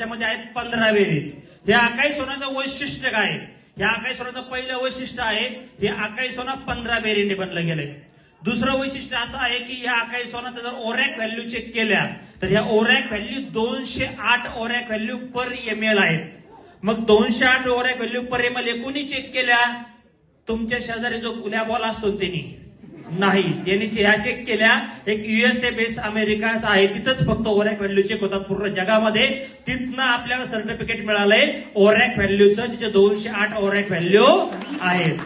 त्याच्यामध्ये आहेत पंधरा बेरीज हे आकाई सोन्याचं वैशिष्ट्य काय? हे आकाई सोन्याचं पहिलं वैशिष्ट्य आहे हे आकाई सोना पंधरा बेरीने बनलं गेलंय. दुसरं वैशिष्ट्य असं आहे की या आकाई सोनाचं जर ओरॅक व्हॅल्यू चेक केल्या तर ह्या ओरॅक व्हॅल्यू दोनशे आठ ORAC value per M L आहेत. मग दोनशे आठ ORAC value per M L हे चेक केल्या? तुमच्या शेजारी जो गुल्या बॉल असतो त्यांनी. नाही. त्यांनी ह्या चेक केल्या एक युएसए बेस अमेरिकाचा आहे तिथंच फक्त ओरॅक व्हॅल्यू चेक होतात पूर्ण जगामध्ये. तिथनं आपल्याला सर्टिफिकेट मिळालंय. ओरॅक व्हॅल्यूचं जिथे दोनशे आठ ओरॅक व्हॅल्यू आहेत.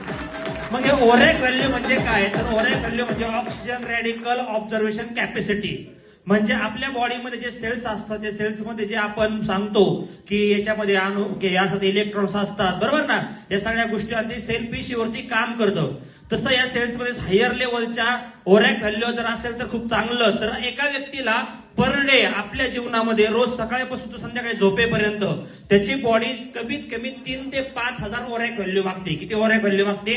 मग हे ओरॅक व्हॅल्यू म्हणजे काय? तर ओरॅक व्हॅल्यू म्हणजे ऑक्सिजन रॅडिकल ऑब्झर्वेशन कॅपॅसिटी म्हणजे आपल्या बॉडीमध्ये जे सेल्स असतात त्या सेल्समध्ये जे आपण सांगतो की याच्यामध्ये अणु यासाठी इलेक्ट्रॉन्स असतात. बरोबर ना? या सगळ्या गोष्टी आणि सेल पेशीवरती काम करतं. तसं या सेल्समध्ये हायर लेवलच्या ओरॅक व्हॅल्यू जर असेल तर खूप चांगलं. तर एका व्यक्तीला पर डे आपल्या जीवनामध्ये रोज सकाळपासून तर संध्याकाळी झोपेपर्यंत त्याची बॉडी कमीत कमी तीन ते पाच हजार ओरॅक व्हॅल्यू मागते. किती ओरॅक व्हॅल्यू मागते?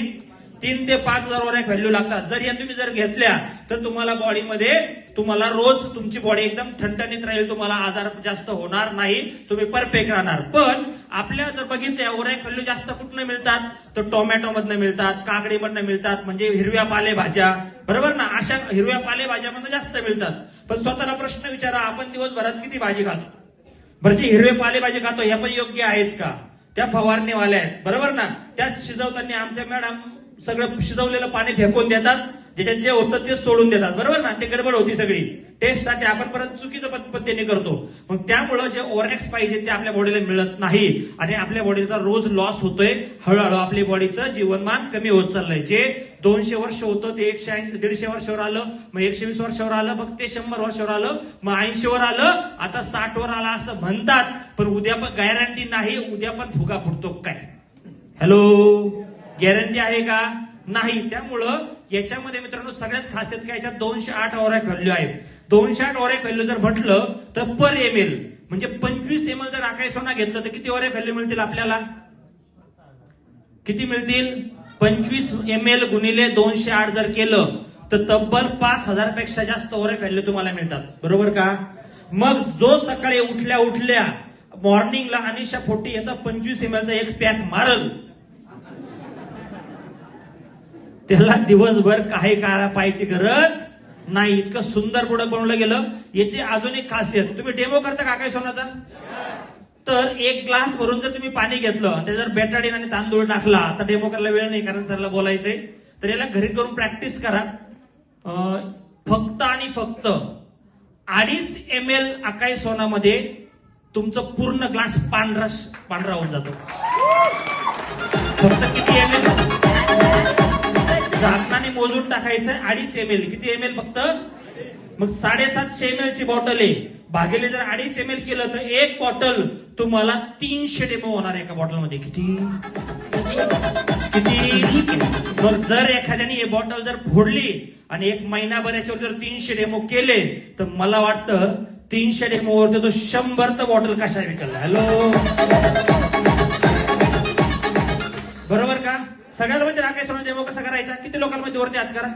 तीन ते पाच हजार ओरॅक व्हॅल्यू लागतात. जर या तुम्ही जर घेतल्या तर तुम्हाला बॉडीमध्ये तुम्हाला रोज तुमची बॉडी एकदम थंडणीत राहील. तुम्हाला आजार जास्त होणार नाही. तुम्ही परफेक्ट राहणार. पण आपल्या जर बघितल्या ओरॅक खल्लू जास्त कुठनं मिळतात? तर टोमॅटो मधनं मिळतात काकडीमधनं मिळतात म्हणजे हिरव्या पालेभाज्या. बरोबर ना? अशा हिरव्या पालेभाज्यामधनं जास्त मिळतात. पण स्वतःला प्रश्न विचारा आपण दिवसभरात किती भाजी खातो? बरं जे हिरवे पालेभाजी खातो ह्या पण योग्य आहेत का? त्या फवारणीवाल्या आहेत. बरोबर ना? त्यात शिजवताना आमच्या मॅडम सगळं शिजवलेलं पाणी फेकून देतात ज्याच्यात जे होतं ते सोडून देतात. बरोबर ना? ते गडबड होती सगळी. टेस्टसाठी आपण परत चुकीचं पद्धतीने करतो. मग त्यामुळं जे ओरॅक्स पाहिजे ते आपल्या बॉडीला मिळत नाही. आणि आपल्या बॉडीचा रोज लॉस होतोय. हळूहळू आपल्या बॉडीचं जीवनमान कमी होत चाललंय. जे दोनशे वर्ष होतं ते एकशे ऐंशी दीडशे वर्षावर आलं मग एकशे वीस वर्षावर आलं मग ते शंभर वर्षावर आलं मग ऐंशी वर आलं आता साठ वर आलं असं म्हणतात. पण उद्या पण गॅरंटी नाही उद्या पण फुगा फुटतो काय? हॅलो गॅरंटी आहे का? नाही. त्यामुळं याच्यामध्ये मित्रांनो सगळ्यात खासियत काय? याच्यात दोनशे आठ ओरॅक व्हॅल्यू आहे. दोनशे आठ ओरॅक व्हॅल्यू जर म्हटलं तर पर एम एल म्हणजे पंचवीस एम एल जर आकाश सोना घेतलं तर किती ओरॅक व्हॅल्यू मिळतील आपल्याला? किती मिळतील? पंचवीस एम एल गुणिले दोनशे आठ जर केलं तर तब्बल पाच हजारपेक्षा जास्त ओरॅक व्हॅल्यू तुम्हाला मिळतात. बरोबर का? मग जो सकाळी उठल्या उठल्या मॉर्निंगला अनिशा फोटी याचा पंचवीस एम एलचा एक पॅक मारल त्याला दिवसभर काही काळा पाहायची गरज नाही. इतकं सुंदर प्रोडक्ट बनवलं गेलं. याची अजून एक खासियत. तुम्ही डेमो करता का काय सोनाचा? तर एक ग्लास भरून जर तुम्ही पाणी घेतलं आणि जर बेटाडीन आणि तांदूळ टाकला तर डेमो करायला वेळ नाही कारण सरला बोलायचंय. तर याला घरी करून प्रॅक्टिस करा. फक्त आणि फक्त अडीच एम एल अकाई सोनामध्ये तुमचं पूर्ण ग्लास पांढरा पांढरा होऊन जातो. फक्त किती एम एल मोजून टाकायचं अडीच एम एल किती एम एल फक्त? मग साडेसातशे एम एल ची बॉटल आहे. भागेले जर अडीच एम एल केलं तर एक बॉटल तुम्हाला तीनशे डेमो होणार एका बॉटलमध्ये किती? किती? मग जर एखाद्याने हे बॉटल जर फोडली आणि एक महिनाभर याच्यावर जर तीनशे डेमो केले तर मला वाटतं तीनशे डेमो वरती तो शंभर तर बॉटल कशा विकला? हॅलो सगळ्याला म्हणजे सगळ्यात मध्ये राकेश डेमो कसा करायचा? किती लोकांमध्ये वरती हात करा?